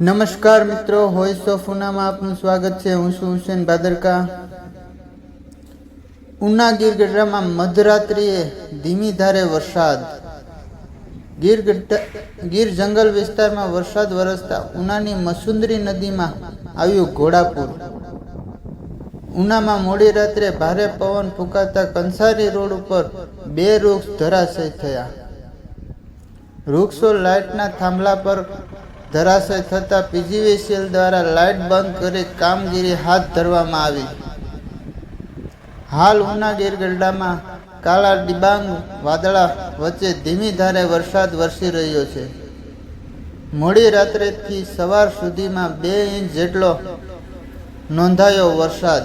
નમસ્કાર મિત્રો voice of ઉનામાં આપનું સ્વાગત છે. હું છું હુસેન ભાદરકા ઉના ગીર મધરાત્રિએ ધીમી ધારે વરસાદ. ગીર ગીર જંગલ વિસ્તારમાં વરસાદ વરસતા ઉનાની મસુંદરી નદીમાં આવ્યું ઘોડાપુર. ઉનામાં મોડી રાત્રે ભારે પવન ફૂંકાતા કંસારી રોડ ઉપર બે વૃક્ષ ધરાશય થયા. વૃક્ષો લાઇટના થાંભલા પર ધરાશય થતાં પીજીવીસીએલ દ્વારા લાઇટ બંધ કરી કામગીરી હાથ ધરવામાં આવી. હાલ ઉના ગીરગઢડામાં કાળા ડિબાંગ વાદળા વચ્ચે ધીમી ધારે વરસાદ વરસી રહ્યો છે. મોડી રાત્રેથી સવાર સુધીમાં બે ઇંચ જેટલો નોંધાયો વરસાદ.